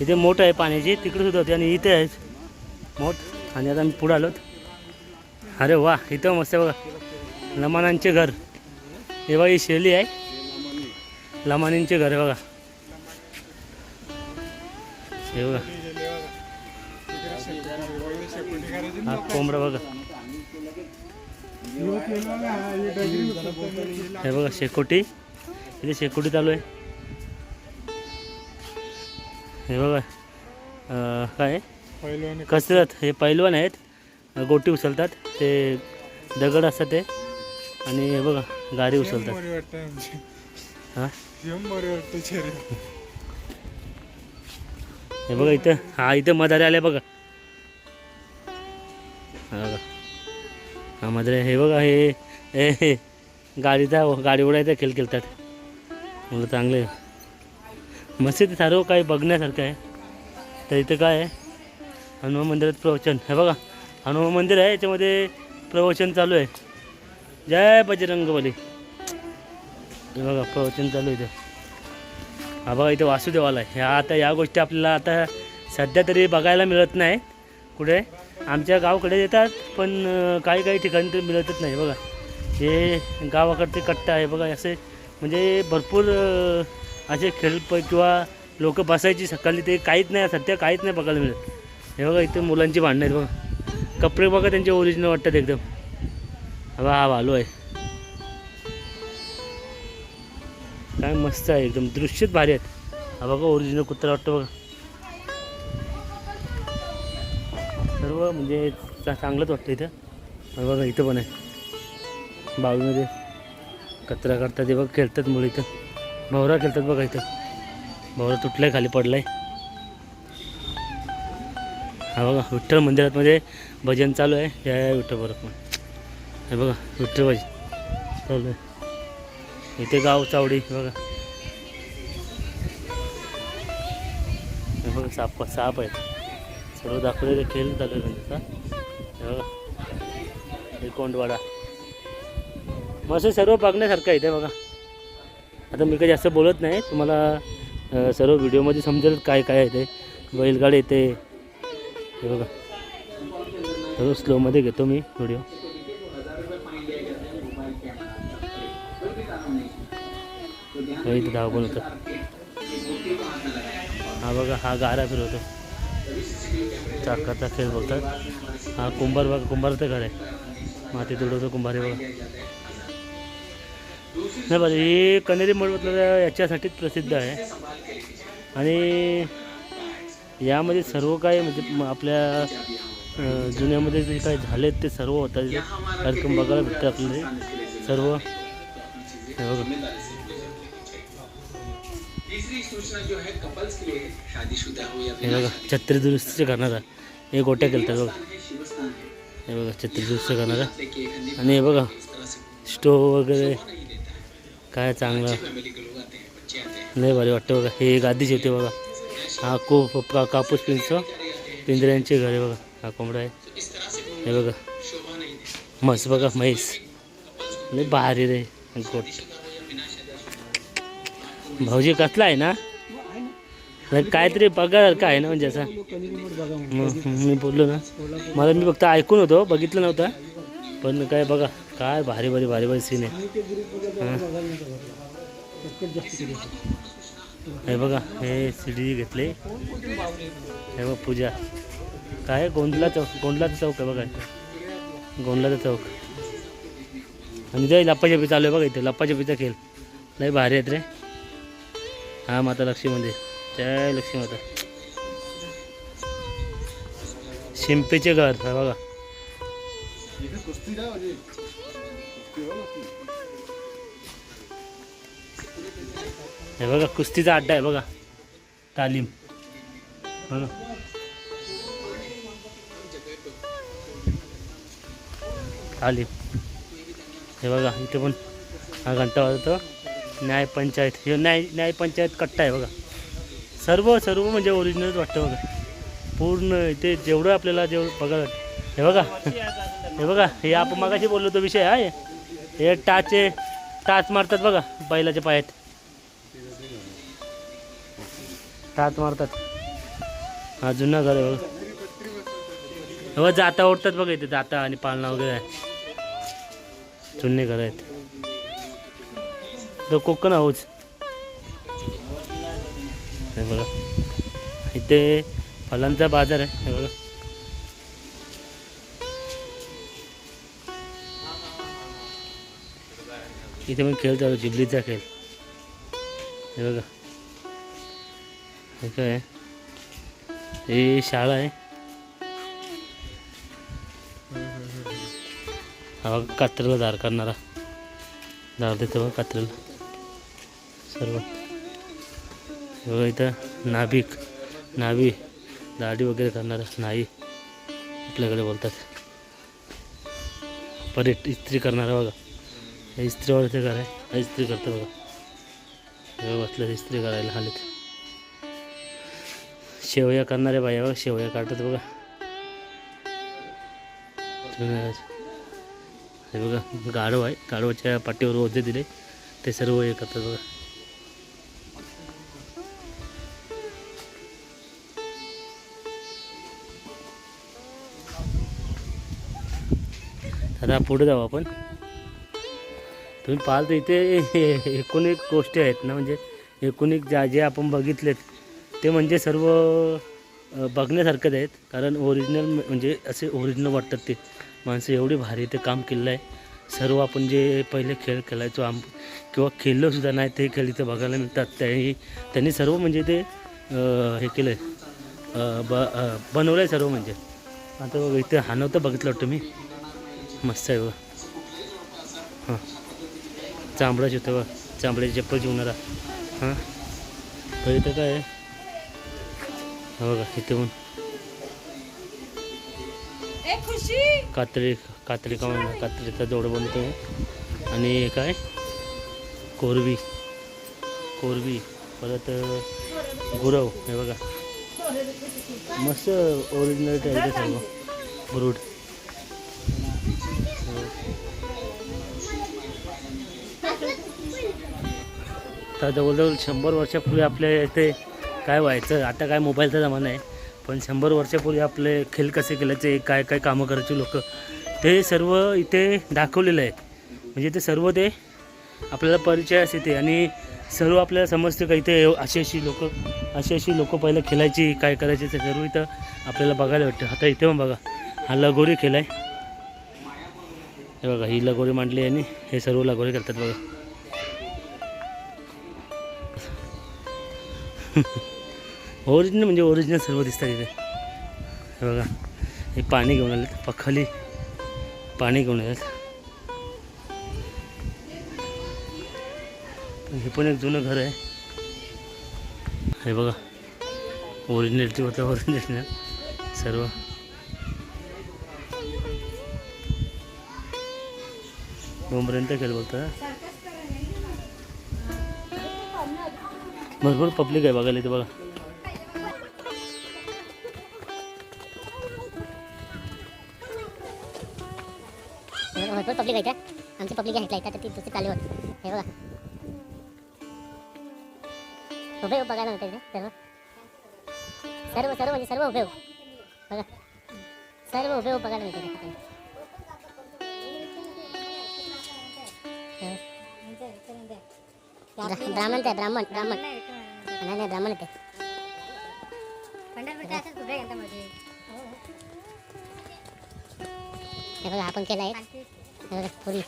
इथे मोठ आहे पाण्याची तिकडे सुद्धा होती आणि इथे आहे मोठ. आणि आता आम्ही पुढे आलोत. अरे वा इथं मस्त आहे बघा. लमानांचे घर. हे बघा ही शैली आहे. लमानींचे घर आहे बघा. हे बघा. हा कोंबडा बघा. हे बघा शेकोटी. इथे शेकोटी चालू आहे. हे बघा. काय? कसरत. हे पैलवान आहेत. गोटी उचलतात. ते दगड असतात ते. आणि हे बघा गाडी उचलतात. हां? हे बघा इथं. हा इथं मधारे आले बघा. हा बघा. हा मधारे हे बघा हे. गाडीचा गाडी उडायचा खेळ खेळतात. मुलं चांगले. मस्जिद सर्व काही बघण्यासारखं आहे. तर इथं काय आहे? हनुमान मंदिरात प्रवचन. हे बघा हनुमान मंदिर आहे याच्यामध्ये प्रवचन चालू आहे. जय बजरंगबली. हे बघा प्रवचन चालू आहे इथं. हा बघा इथं वासुदेवाला आहे. ह्या आता या गोष्टी आपल्याला आता सध्या तरी बघायला मिळत नाही. कुठे? आमच्या गावाकडे येतात पण काही काही ठिकाणी तरी मिळतच नाही. बघा हे गावाकडचे कट्टा आहे. बघा असे म्हणजे भरपूर असे खेळप किंवा लोक बसायची सकाळी ते काहीच नाही सध्या काहीच नाही बघायला मिळत. हे बघा इथे मुलांची भांडणं आहेत बघा. कपडे बघा त्यांचे ओरिजिनल वाटतात एकदम. हा हा भालू आहे. काय मस्त आहे एकदम. दृश्यच भारी आहेत. हा बघा ओरिजिनल कुत्रा वाटतं बघा. सर्व म्हणजे चांगलंच वाटतं इथं. हा बघा इथं पण आहे. बावीमध्ये कचरा करतात ते बघ खेळतात मुलं इथं. भवरा खेळतात बघा इथं. भवरा तुटलाय खाली पडलाय. हा बघा विठ्ठल मंदिरात मध्ये भजन चालू आहे. जय विठ्ठल पण. हे बघा विठ्ठल भजन चालू आहे. इथे गाव चावडी बघा. हे बघा साप साप आहेत. सर्व दाखवलेले खेळ चालू आहे त्यांचा हे बघा. हे कोंडवाडा. मस्त सर्व बघण्यासारखं आहे इथे बघा. आता मी काही जास्त बोलत नाही. तुम्हाला सर्व व्हिडिओमध्ये समजेल काय काय आहे ते बैलगाडी येते. हे बघा. सर्व स्लोमध्ये घेतो मी व्हिडिओ इथं इथे धाव होतं. हा बघा हा गारा फिरवतो. चाकाचा खेळ बघतात. हा कुंभार बघा कुंभारचं घर आहे. माती तुडवतो कुंभारी बघा. नाही बरं हे कनेरी मठमधलं याच्यासाठीच प्रसिद्ध आहे. आणि यामध्ये सर्व काय म्हणजे आपल्या जुन्यामध्ये जे काय झाले ते सर्व होतात. कार्यक्रम बघायला भेटतं आपल्याला. ते. सर्व. हे बघा. हे बघा छत्री दुरुस्तीचे करणारा हे गोट्या केलतात बघा. हे बघा छत्री दुरुस्ती करणारा आणि हे बघा स्टोव वगैरे. काय चांगलं? नाही भारी वाटतं बघा. हे गादीच होते बघा. हा कोप का कापूस पिंच पिंजऱ्यांचे घर आहे बघा. हा कोंबडा आहे. हे बघा. म्हस बघा म्हैस. लय भारी रे. गोट. भाऊजी कसला आहे ना? काहीतरी पगार काय ना म्हणजे असा? मग मी बोललो ना. मला मी फक्त ऐकून होतो बघितलं नव्हतं. पण काय बघा. काय भारी भारी भारी भारी सीन आहे. हे? बघा हे सीडी घेतले. हे बघ पूजा. काय? गोंदला चौक गोंदलाचा चौक आहे बघा गोंदलाचा चौक. आणि ते लप्पाछपी चालू आहे बघा इथे. लप्पाछपीचा खेळ. लय भारी आहेत रे. हा माता लक्ष्मी मंदिर जय लक्ष्मी माता शिंपीचे घर बघा. हे बघा कुस्तीचा अड्डा आहे बघा. तालीम. बघा. तालीम. हे बघा इथे पण हा घंटा वाजतो. न्याय पंचायत. हे न्याय न्याय पंचायत कट्टा आहे बघा. सर्व सर्व म्हणजे ओरिजिनलच वाटतं बघा. पूर्ण इथे जेवढं आपल्याला जेवढं बघा हे बघा. हे बघा हे आपण मागाशी बोललो तो विषय आहे हे टाचे टाच मारतात बघा बैलाच्या पायात. टाच मारतात. हा जुना घर आहे बघ. हे हो, जाता ओढतात बघा इथे जाता आणि पाळणा वगैरे. आहे जुने घर आहेत. तो कोकण हाऊस. बघा. इथे फलांचा बाजार आहे हे बघा. इथे पण खेळ चालू जिबलीचा खेळ. हे बघा. हे काय? हे शाळा आहे. हा बघा कात्रेला धार करणारा धार देतो बघा कात्रेला. सर्व. हे बघा इथं नाभिक. नाभी. दाढी वगैरे करणारा नाही. आपल्याकडे बोलतात. परत इस्त्री करणारा बघा. हे ते घर आहे इस्त्री करतो बघा. हे बसलं इस्त्री करायला हालत शेवया करणारे बाया बघा शेवया काढतात बघा. हे बघा गाढव आहे गाढवाच्या पाठीवर ओझे दिले ते सर्व हे करतात बघा. आता पुढे जाऊ आपण. तुम्ही पाहाल तर इथे एकूण एक गोष्टी आहेत ना म्हणजे एकूण एक ज्या जे आपण बघितलेत ते म्हणजे सर्व बघण्यासारखंच आहेत. कारण ओरिजिनल म्हणजे असे ओरिजिनल वाटतात ते. माणसं एवढी भारी ते काम केलेलं आहे. सर्व आपण जे पहिले खेळ खेळायचो आम किंवा खेळलोसुद्धा नाही ते खेळ इथं बघायला मिळतात. त्यांनी त्यांनी सर्व म्हणजे ते हे केलं आहे ब बनवलं आहे सर्व म्हणजे. आता इथे हानवतं बघितलं वाटतं मी. मस्त आहे हां. चांबडाच होतं बघ. चांबड्याची चप्पल जेवणारा हां? तर इथं काय आहे? हा बघा इथे पण. कातडी कातडी का म्हणा कातडीचा जोड बनतो आणि काय? कोरवी. कोरवी. परत गुरव. हे बघा. मस्त ओरिजिनल आहे सर्व ब्रूड तर जवळजवळ शंभर वर्षापूर्वी आपल्या इथे काय व्हायचं आता काय मोबाईलचा जमाना आहे पण शंभर वर्षापूर्वी आपले खेळ कसे केल्याचे काय काय कामं करायचे लोक ते सर्व इथे दाखवलेलं आहे. म्हणजे ते सर्व ते आपल्याला परिचयास येते आणि सर्व आपल्याला समजते का इथे अशी अशी लोक अशी अशी लोक पहिलं खेळायची काय करायचे ते सर्व इथं आपल्याला बघायला भेटतं. आता इथे पण बघा हा लगोरी खेळ आहे. हे बघा ही लगोरी मांडली आणि हे सर्व लगोरी करतात बघा. ओरिजिनल म्हणजे ओरिजिनल सर्व दिसतात इथे. हे बघा. हे पाणी घेऊन आलेत. पखाली पाणी घेऊन आलेत. हे पण एक जुनं घर आहे. हे बघा. ओरिजिनलची होतं ओरिजिनल सर्व. दोनपर्यंत केलं बघता भरपूर पब्लिक आहे बघायला इथे बघा. भरपूर पब्लिक आहे का आमची पब्लिक आहे इथं ती दुसरी चालू होत. हे बघा. उभे हो, बघायला मिळते सर्व. सर्व सर्व म्हणजे सर्व उभे हो. बघा. सर्व उभे उभे बघायला मिळते इथे. ब्रा- ब्राह्मण ते ब्राह्मण ब्राह्मण नाही नाही ब्राह्मण ते हे बघा आपण केलं आहे हे बघा पुरी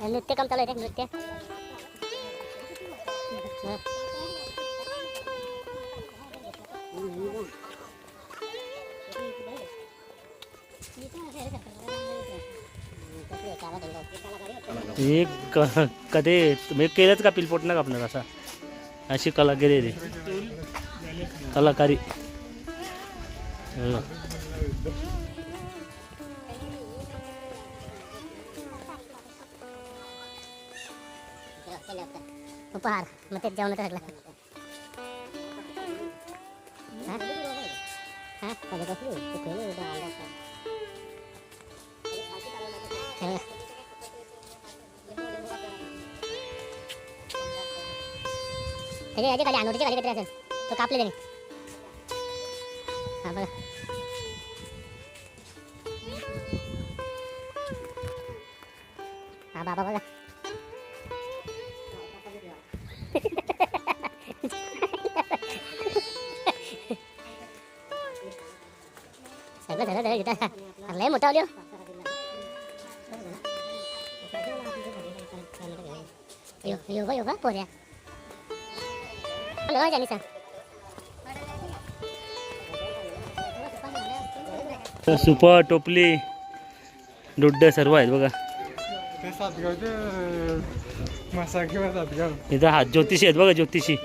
हे नृत्य काम चालू आहे ते नृत्य हे क- कधी म्हणजे केलंच का पिलपोट ना कापणार असा? अशी कला केलेली कलाकारी. उपहार. मग ते जेवणाचं सगळं हा? त्याच्या याच्या खाली अनोटीच्या खाली काहीतरी असेल तो कापले त्याने हा बघा. हा बाबा बघा. सगळं झालं झालं इथं लय मोठा आलो यो यो बा यो बा पोऱ्या. सुपर टोपली डुड्ड सर्व आहेत बघा. इथं हात ज्योतिषी आहेत बघा ज्योतिषी.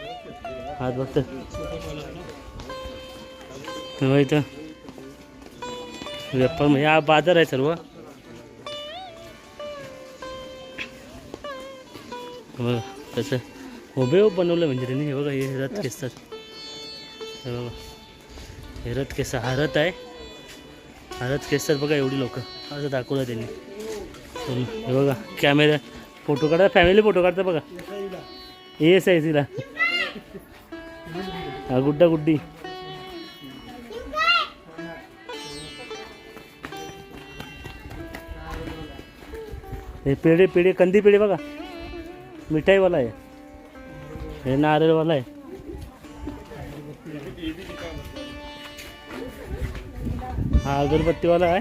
हात बघत इथं. व्यापार म्हणजे हा बाजार आहे सर्व. बघा कसं उभं बनवलं म्हणजे त्यांनी हे बघा हे रथ केसतात हे बघा हे. रथ केस हा रथ आहे. हा रथ केसतात बघा एवढी लोक. असं दाखवलं त्यांनी. हे बघा कॅमेरा फोटो काढा फॅमिली फोटो काढता बघा. एस आहे तिला हा गुड्डा गुड्डी. हे पेढे पेढे कंदी पेढे बघा. मिठाईवाला आहे. हे नारळवाला आहे. हा अगरबत्तीवाला आहे.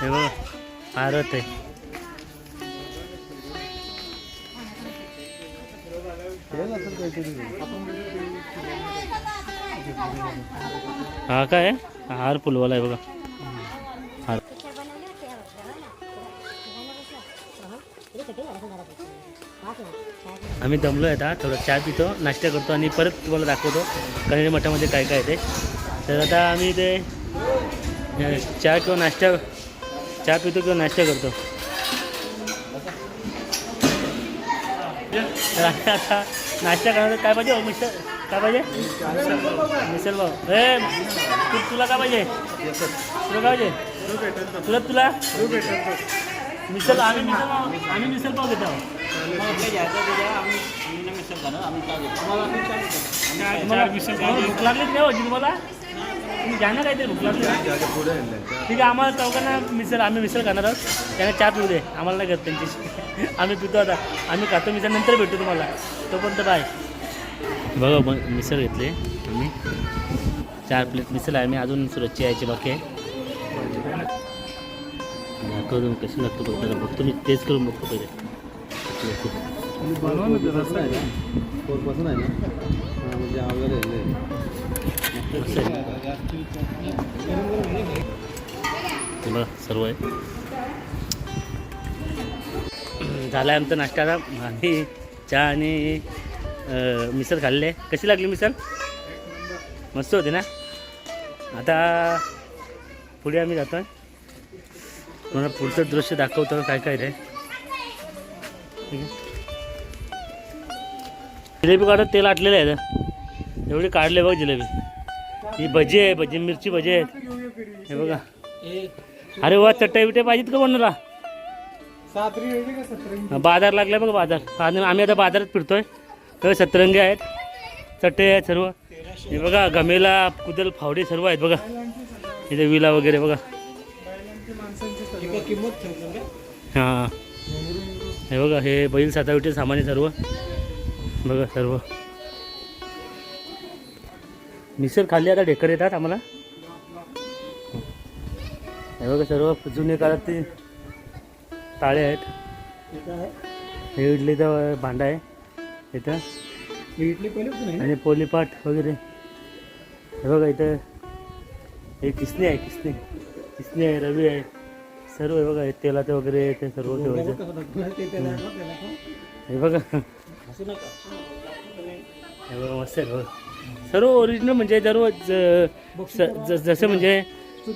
हे बघा आरत आहे. हा काय? आहे? हार फुलवाला आहे बघा. आम्ही दमलो आहे आता थोडं चहा पितो नाश्ता करतो आणि परत तुम्हाला दाखवतो कनेरी मठामध्ये काय काय ते. तर आता आम्ही ते चहा किंवा नाश्ता चहा पितो किंवा नाश्ता करतो. तर आम्ही आता नाश्ता करणार काय पाहिजे हो मिस्टर? काय पाहिजे? मिसल भाऊ. ए तू तुला काय पाहिजे? तुला काय पाहिजे? तुला तुला? मिसल आम्ही मिसल आम्ही मिसल पाव घेतो. भूक लागलीच नाही होती तुम्हाला तुम्ही घ्या ना काहीतरी भूक लागली ठीक आहे आम्हाला चौघांना मिसळ आम्ही मिसळ खाणार आहोत त्यांना चहा पिऊ दे आम्हाला नाही करत त्यांच्याशी आम्ही पितो आता आम्ही खातो मिसळ नंतर भेटू तुम्हाला तोपर्यंत बाय बघा मग मिसळ घेतली आम्ही चार प्लेट मिसळ आहे मी अजून सुरतची यायची बाकी आहे दाखवतो कशी लागतो बघतो मी तेच करून बघतो पहिले. बनवा ना ते रस्ता आहे ना आहे ना म्हणजे अवघड आहे सर्व आहे. झाला आहे आमचा नाश्ता आणि चहा आणि मिसळ खाल्ले. कशी लागली मिसळ? मस्त होते ना? आता पुढे आम्ही जातो तुम्हाला पुढचं दृश्य दाखवतो काय काय रे. ठीक आहे जिलेबी काढत तेल आटलेलं आहे. एवढी काढले बघ जिलेबी. ही भजी आहे भजी मिरची भजी आहेत. हे बघा. अरे वा चटई बिटे पाहिजेत का सतरंगी बाजार लागलाय बघा बाजार. आम्ही आता बाजारात फिरतोय. तर सतरंगी आहेत. चटई आहेत सर्व. हे बघा गमेला कुदल फावडे सर्व आहेत बघा. इथे विला वगैरे बघा. हां. हे बघा हे बैल साताविटे सामान आहे सर्व. बघा सर्व. मिसळ खाल्ली आता ढेकर येतात आम्हाला. हे बघा सर्व जुने काळात ते ताळे आहेत. हे इडलीचा भांडा आहे. इथं. इडली आणि पोलीपाट वगैरे. हे बघा इथं. हे किसणी आहे किसणी किसणी आहे रवी आहे. सर्व आहे बघा हे तेलाचं वगैरे ते सर्व ठेवायचं. त्याला दाखव. हे बघा. हे बघा मस्त आहे. सर्व ओरिजिनल म्हणजे सर्व जसं म्हणजे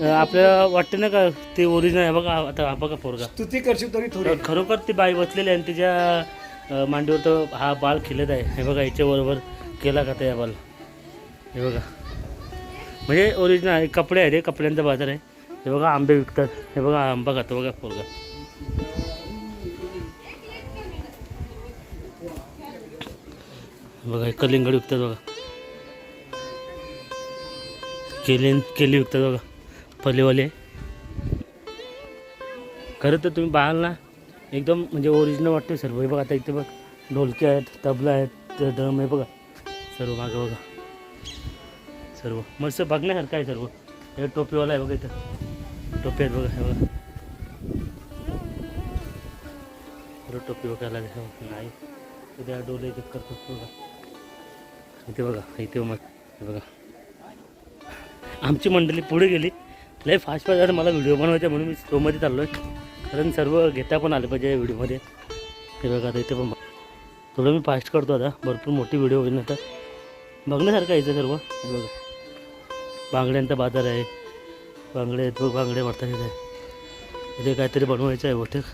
आपल्याला वाटतं ना का ते ओरिजिनल आहे बघा आता हा बघा पोरगा. स्तुती करशील तरी थोडी. खरोखर ती बाई बसलेली आहे आणि तिच्या मांडीवर तो हा बाळ खेळत आहे. हे बघा याच्याबरोबर केला का त्या बाल? हे बघा. म्हणजे ओरिजिनल आहे कपडे आहेत हे कपड्यांचा बाजार आहे. हे बघा आंबे विकतात हे बघा आंबा खातो बघा पोरगा बघा हे कलिंगड विकतात बघा केली केली विकतात बघा फलेवाले खरं तर तुम्ही पाहाल ना एकदम म्हणजे ओरिजिनल वाटते सर्व हे बघा आता इथे बघ ढोलके आहेत तबला आहेत ड्रम आहे बघा सर्व मागं बघा सर्व मस्त बघण्यासारखं आहे सर्व हे टोपीवाला आहे बघा इथं टोपी आहेत बघा हे बघा. टोपी बघायला नाही. उद्या डोले चक्कर करतो बघा. इथे बघा इथे मग हे बघा. आमची मंडळी पुढे गेली. लय फास्ट फास्ट आता मला व्हिडिओ बनवायचा म्हणून मी स्लोमध्ये चाललो आहे कारण सर्व घेता पण आले पाहिजे व्हिडिओमध्ये हे बघा आता इथे पण थोडं मी फास्ट करतो आता. भरपूर मोठी व्हिडिओ होईल आता. बघण्यासारखं आहे इथं सर्व. हे बघा. बांगड्यांचा बाजार आहे. बांगडे आहेत बघ बांगडे वाटतात इथे. इथे काहीतरी बनवायचं आहे बहुतेक.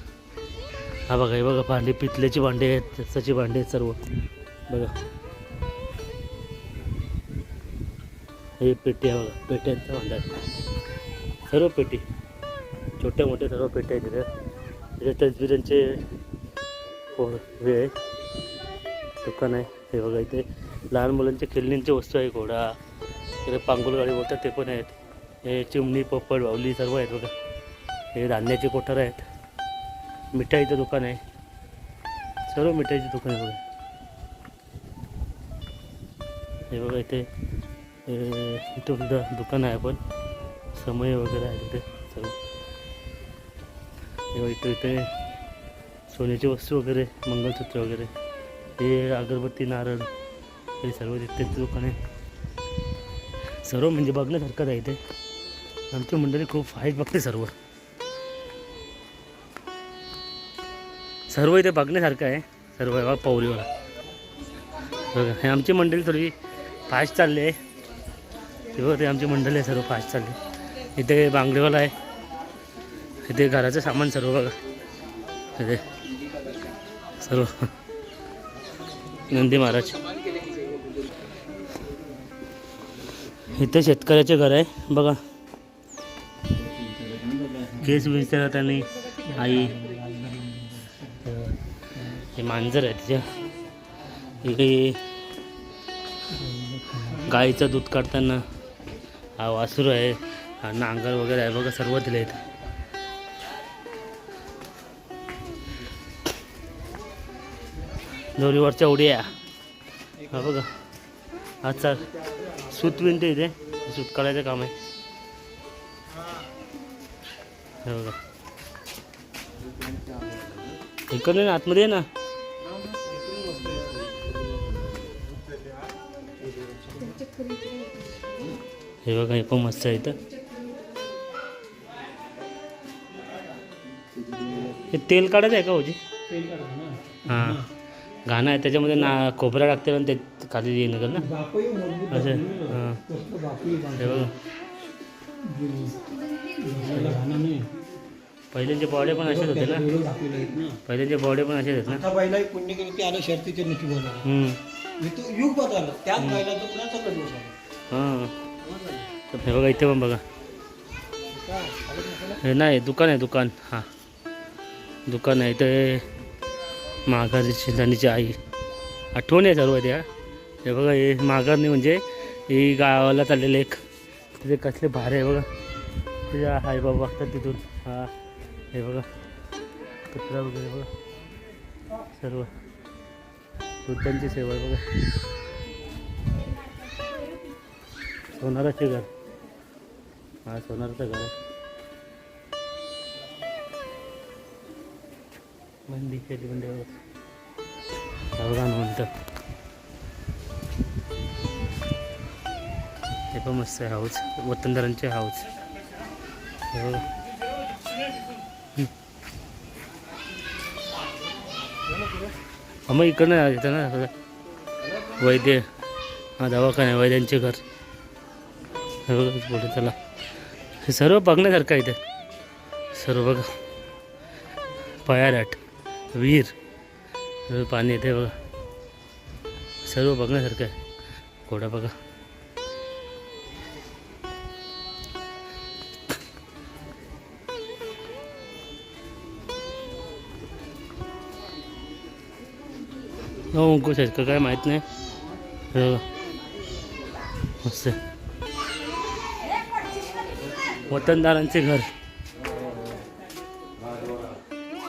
हा बघा हे बघा भांडी पितल्याची भांडी आहेत त्याची भांडी आहेत सर्व. बघा. हे पेटी आहे बघा पेट्यांचा भांडा सर्व पेटी. छोट्या मोठ्या सर्व पेट्या आहेत तिथे तिथे तजबिरांचे हो हे आहे. दुकान आहे हे बघा इथे. लहान मुलांच्या खेळण्यांच्या वस्तू आहे घोडा. इथे पांगुल गाडी बोलतात ते पण आहेत. हे चिमणी पोपट बावली सर्व आहेत बघा. हे धान्याचे कोठार आहेत. मिठाईचं दुकान आहे. सर्व मिठाईचे दुकान आहे बघा. हे बघा इथे इथं सुद्धा दुकान आहे पण. समय वगैरे आहे तिथे सर्व. हे बघा इथं इथे सोन्याची वस्तू वगैरे मंगळसूत्र वगैरे. हे अगरबत्ती नारळ हे सर्व तिथे दुकान आहे. सर्व म्हणजे बघण्यासारखंच आहे इथे. आमची मंडळी खूप आहेत बघते सर्व. सर्व इथे बघण्यासारखं आहे. सर्व बघा पौरीवाला बघा हे आमची मंडळी थोडी फास्ट चालली आहे. ते बघा ते आमची मंडळी आहे सर्व फास्ट चालली इथे बांगडेवाला आहे. इथे घराचं सामान सर्व बघा. इथे सर्व. नंदी महाराज. इथे शेतकऱ्याचे घर आहे बघा. केस विचारत त्यांनी आई. हे मांजर आहे तिच्या इकडे गाईचं दूध काढताना हा वासरू आहे. हा नांगर वगैरे आहे बघा सर्व दिले आहेत. दोरीवरच्या उड्या हा बघा. हा चाल. सूत विणते इथे सूत काढायचं काम आहे. हो इकडे ना आतमध्ये आहे ना. हे बघा हे पण मस्त आहे इथं. हे तेल काढायचं आहे का होजी हां. गाणं आहे त्याच्यामध्ये ना खोबरा टाकते पण ते खाली येणं ना. असं हां. हे बघा. पहिल्यांचे बॉडे पण असेच होते ना. पहिल्यांचे बॉडे पण असेच आहेत ना. आता बैला पुण्य केलं ते आलं शर्तीच्या नशी बोलायला हम्म. मी तो युग बदलला. त्याच बैलाचं पुन्हा सगळं दिवस आलं हां. तर हे बघा इथे पण बघा. हे नाही दुकान आहे दुकान. हां. दुकान आहे इथे माघारीची धनीची आई. आठवण आहे सर्व त्या. हे बघा हे माघारणी म्हणजे ही गावाला चाललेले एक. तिथे कसले भारे आहे बघा. तुझ्या आई बाबा बघतात तिथून. हा. हे बघा. कचरा वगैरे बघा. सर्व. वृद्धांची सेवा आहे बघा. सोनाराचे घर. हा सोनाराचं घर आहे. मंदी केली मंदी बघा. म्हणतं हे पण मस्त आहे हाऊस. वतनदारांचे हाऊस. हे बघा. मग इकडनं इथं ना. सगळं वैद्य हा दवाखाना आहे वैद्यांचे घर. बोलू त्याला हे सर्व बघण्यासारखं आहे इथे. सर्व बघा. पयाराट विहीर पाणी येते बघा. सर्व बघण्यासारखं आहे. घोडा बघा. अंकुश आहेत का काय माहीत नाही. मस्त वतनदारांचे घर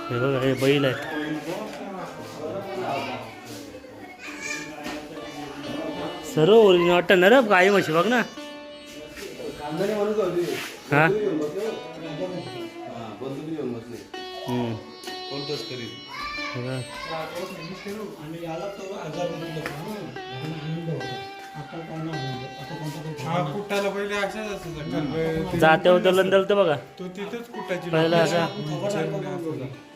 हे बघा हे बैल आहेत सर्व ओरिजिनल वाटतं ना रे गाई म्हशी बघ ना. हा, आणि याला तो आजार हा पहिले असायचा जाते होतं लंदल तर बघा. तो तिथंच कुट्टाची पहिला असा.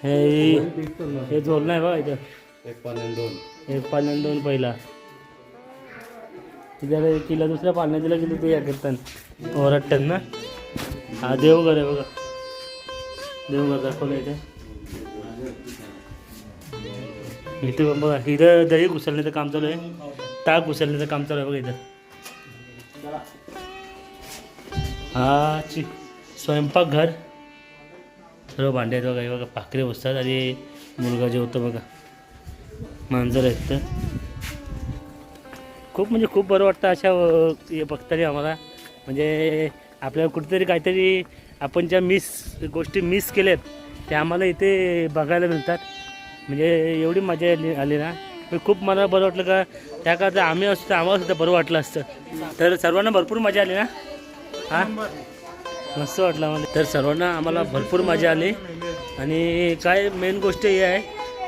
हे हे झोल नाही बघा इथं. एक पालन दोन. एक पाण्यानं दोन पहिला. तिला तिला दुसऱ्या पाण्यात दिला गेली ते या कीर्तन. ओरडतात ना. हा देवघर आहे बघा. देवघर दाखवलं इथे. इथे बघा इथं दही घुसळण्याचं काम चालू आहे. ताक घुसळण्याचं काम चालू आहे बघा इथं. हा ची स्वयंपाकघर. सर्व भांडे आहेत बघा हे बघा पाखरे बसतात आणि मुलगा जेवतो बघा. मांजर आहेत तर खूप म्हणजे खूप बरं वाटतं अशा हे बघताना आम्हाला. म्हणजे आपल्याला कुठेतरी काहीतरी आपण ज्या मिस गोष्टी मिस केल्यात त्या आम्हाला इथे बघायला मिळतात. म्हणजे एवढी मजा आली आली ना. मी खूप मला बरं वाटलं का त्या काळात आम्ही असतो तर आम्हाला सुद्धा बरं वाटलं असतं. तर सर्वांना भरपूर मजा आली ना? हां? मस्त वाटलं आम्हाला. तर सर्वांना आम्हाला भरपूर मजा आली. आणि काय मेन गोष्ट ही आहे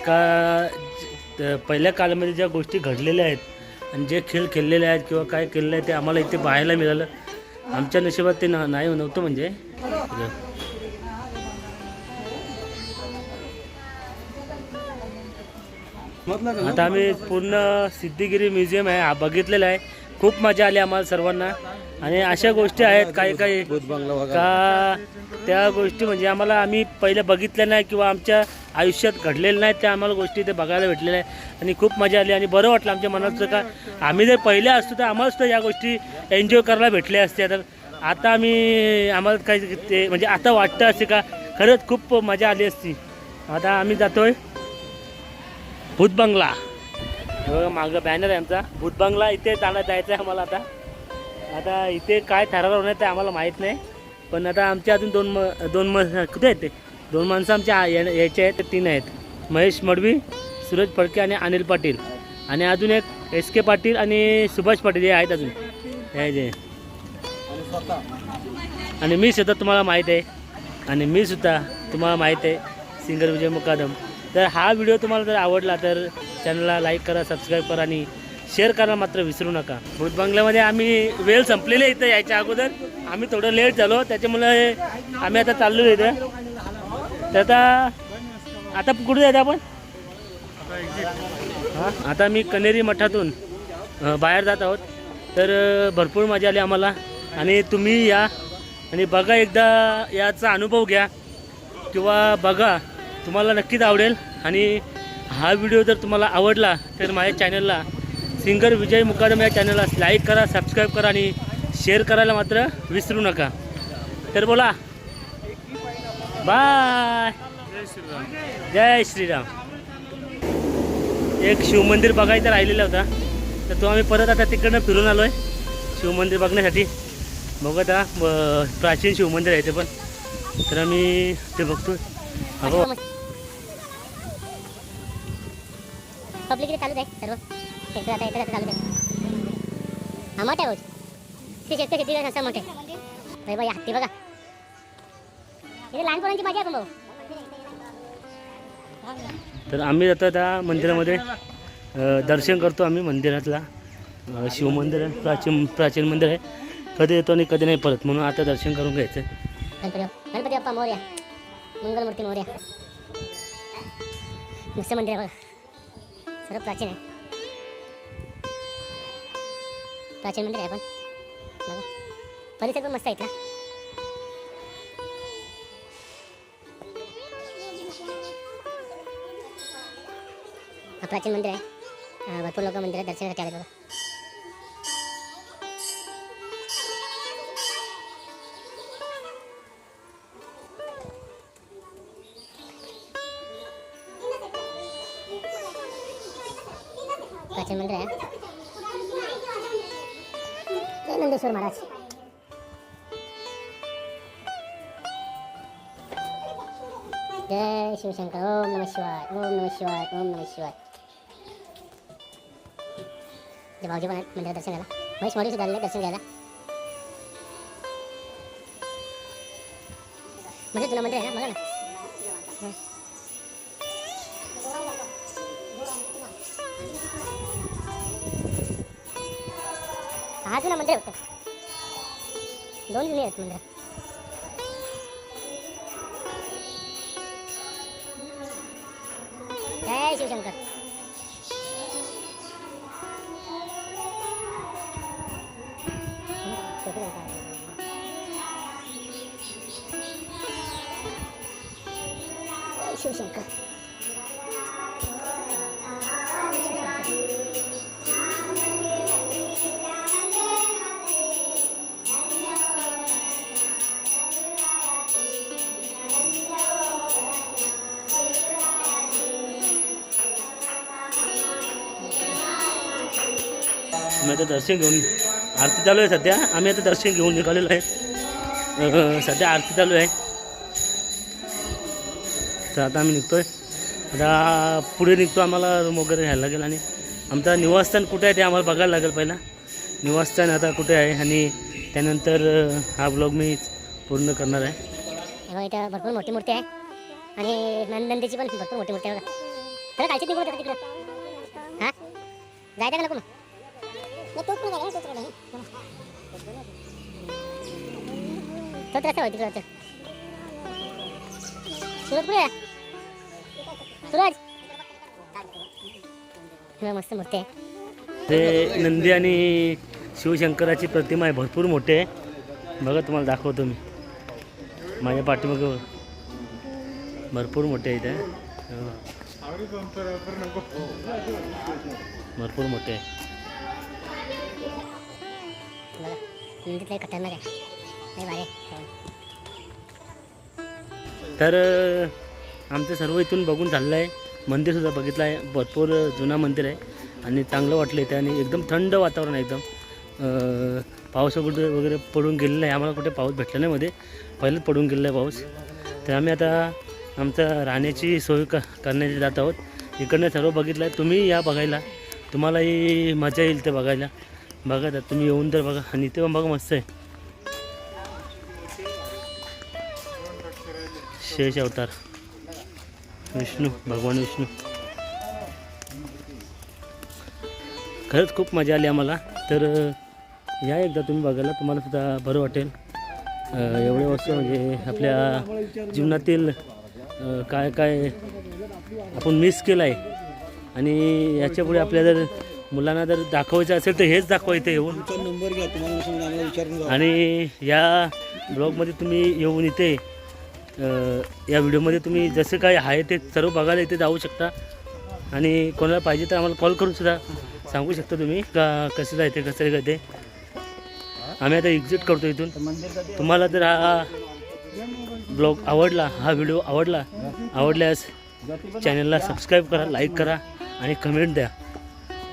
का पहिल्या काळामध्ये ज्या गोष्टी घडलेल्या आहेत आणि जे खेळ खेळलेले आहेत किंवा काय केलेलं आहे ते आम्हाला इथे पाहायला मिळालं. आमच्या नशिबात ते ना नाही नव्हतं म्हणजे. आता आम्ही पूर्ण सिद्धिगिरी म्युझियम आहे हा बघितलेला आहे. खूप मजा आली आम्हाला सर्वांना. आणि अशा गोष्टी आहेत काही काही का त्या गोष्टी म्हणजे आम्हाला आम्ही पहिले बघितल्या नाही किंवा आमच्या आयुष्यात घडलेल्या नाहीत त्या आम्हाला गोष्टी ते बघायला भेटलेल्या आहे आणि खूप मजा आली आणि बरं वाटलं आमच्या मनात सुद्धा का आम्ही जर पहिले असतो तर आम्हाला सुद्धा या गोष्टी एन्जॉय करायला भेटल्या असत्या. तर आता आम्ही आम्हाला काही ते म्हणजे आता वाटतं असे का? खरंच खूप मजा आली असती. आता आम्ही जातोय. भूतबंगला. मागं बॅनर आहे आमचा. भूतबंगला इथे जाणं जायचं आहे आम्हाला आता. आता इथे काय ठराव होणार ते आम्हाला माहीत नाही. पण आता आमच्या अजून दोन म दोन म कुठे आहेत ते? दोन माणसं आमच्या आ- याचे आहेत तीन आहेत. महेश मडवी सूरज फडके आणि अनिल पाटील. आणि अजून एक एस के पाटील आणि सुभाष पाटील हे आहेत अजून. हे जे. आणि मी सुद्धा तुम्हाला माहीत आहे. आणि मी सुद्धा तुम्हाला माहीत आहे. सिंगर विजय मुकादम. तर हा व्हिडिओ तुम्हाला जर आवडला तर चॅनलला लाईक करा सबस्क्राईब करा आणि शेअर करायला मात्र विसरू नका. भूत बंगल्यामध्ये आम्ही वेळ संपलेले इथं यायच्या अगोदर. आम्ही थोडं लेट झालो. त्याच्यामुळे आम्ही आता चाललो इथं. तर आता आता कुठे जायचं आपण? हां? आता मी कनेरी मठातून बाहेर जात आहोत. तर भरपूर मजा आली आम्हाला. आणि तुम्ही या. आणि बघा एकदा याचा अनुभव घ्या. किंवा बघा. तुम्हाला नक्कीच आवडेल. आणि हा व्हिडिओ जर तुम्हाला आवडला तर माझ्या चॅनलला सिंगर विजय मुकादम या चॅनलला लाईक करा सबस्क्राईब करा आणि शेअर करायला मात्र विसरू नका. तर बोला. बाय. जय श्रीराम. एक शिवमंदिर बघायचं राहिलेला होता. तर तो आम्ही परत आता तिकडनं फिरून आलो आहे शिवमंदिर बघण्यासाठी. बघू आता प्राचीन शिवमंदिर आहे ते पण. तर आम्ही ते बघतो पब्लिक इथे चालूच आहे सर्व ट्रॅक्टर आता येतात चालू आहे हा मोठा भाऊ ते शेतकरी किती असा मोठे. भाई बाई हत्ती बघा. इथे लहान पोरांची मजा आहे भाऊ. तर आम्ही जातो त्या मंदिरामध्ये दर्शन करतो आम्ही मंदिरातला. शिवमंदिर आहे प्राचीन प्राचीन मंदिर आहे. कधी येतो आणि कधी नाही परत म्हणून आता दर्शन करून घ्यायचं गणपती गणपती बाप्पा मोर्या. मंगलमूर्ती मोर्या. नुसतं मंदिर आहे बघा. खरं प्राचीन आहे. प्राचीन मंदिर आहे पण. बघा. परिसर पण मस्त आहे इथला हा प्राचीन मंदिर आहे. भरपूर लोक मंदिरात दर्शनासाठी आले बघा. नंदेश्वर महाराज जय शिवशंकर ओम नमः शिवाय ओम नमः शिवाय ओम नमः शिवाय जे भाऊजी पण आहेत मंदिरात दर्शन घ्यायला महेश मौली सुद्धा आलेले दर्शन घ्यायला म्हणजे जुनं मंदिर आहे ना बघा ना हा जुनं मंदिर होतं दोन जुने आहेत मंदिर जय शिवशंकर दर्शन घेऊन आरती चालू आहे सध्या. आम्ही आता दर्शन घेऊन निघालेलो आहे. सध्या आरती चालू आहे. तर आता आम्ही निघतोय. आता पुढे निघतो आम्हाला रूम वगैरे घ्यायला लागेल आणि आमचं निवासस्थान कुठे आहे ते आम्हाला बघायला लागेल पहिला. निवासस्थान आता कुठे आहे आणि त्यानंतर हा ब्लॉग मी पूर्ण करणार आहे. इथं भरपूर मोठी मूर्ती आहे. आणि नंदनंदीची पण भरपूर मोठी मूर्ती आहे बघा. तर कालची निघून तिकडं. हां? जायचं का नको मग? तोच रस्ता होती तिकडं सूरज कुठे सूरज मस्त मोठे ते नंदी आणि शिवशंकराची प्रतिमा आहे भरपूर मोठी आहे. बघा तुम्हाला दाखवतो मी. माझ्या पाठीमागे भरपूर मोठे आहे इथे भरपूर मोठे आहे. खतरनाक आहे भारी आहे तर अ, आमचं सर्व इथून बघून झालेलं आहे मंदिरसुद्धा बघितलं आहे भरपूर जुना मंदिर आहे. आणि चांगलं वाटलं इथे. आणि एकदम थंड वातावरण आहे एकदम. अ, पाऊस वगैरे वगैरे पडून गेलेला आहे आम्हाला कुठे पाऊस भेटला नाही मध्ये. पहिलेच पडून गेलेला आहे पाऊस. तर आम्ही आता आमचं राहण्याची सोय क करण्याची जात आहोत. इकडनं सर्व बघितलं आहे तुम्ही या बघायला. तुम्हालाही मजा येईल ते बघायला. बघा तर तुम्ही येऊन तर बघा. आणि इथे पण बघा मस्त आहे. शेष अवतार. विष्णू भगवान विष्णू. खरंच खूप मजा आली आम्हाला. तर या एकदा तुम्ही बघायला तुम्हाला सुद्धा बरं वाटेल. एवढे वर्ष म्हणजे आपल्या जीवनातील काय काय आपण मिस केलं आहे आणि याच्यापुढे आपल्या जर मुलांना जर दाखवायचं असेल तर हेच दाखवा इथे येऊन. तुमचा नंबर घ्या तुम्हाला मी समजा आम्हाला विचारून आणि या ब्लॉगमध्ये तुम्ही येऊन इथे अ, या व्हिडिओमध्ये तुम्ही जसं काय आहे ते सर्व बघायला इथे जाऊ शकता. आणि कोणाला पाहिजे तर आम्हाला कॉल करून सुद्धा सांगू शकता तुम्ही का कसं जायचं कसं काय ते. आम्ही आता एक्झिट करतो इथून. तुम्हाला जर हा ब्लॉग आवडला हा व्हिडिओ आवडला आवडल्यास चॅनलला सबस्क्राईब करा लाईक करा आणि कमेंट द्या.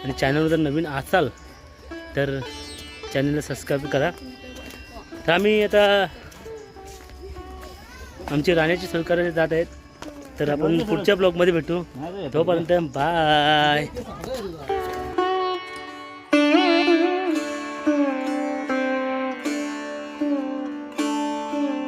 आणि चॅनलवर जर नवीन असाल तर चॅनलला सबस्क्राईब करा. तर आम्ही आता आमची राहण्याची सोय करायला जात आहेत. तर आपण पुढच्या ब्लॉगमध्ये भेटू. तोपर्यंत बाय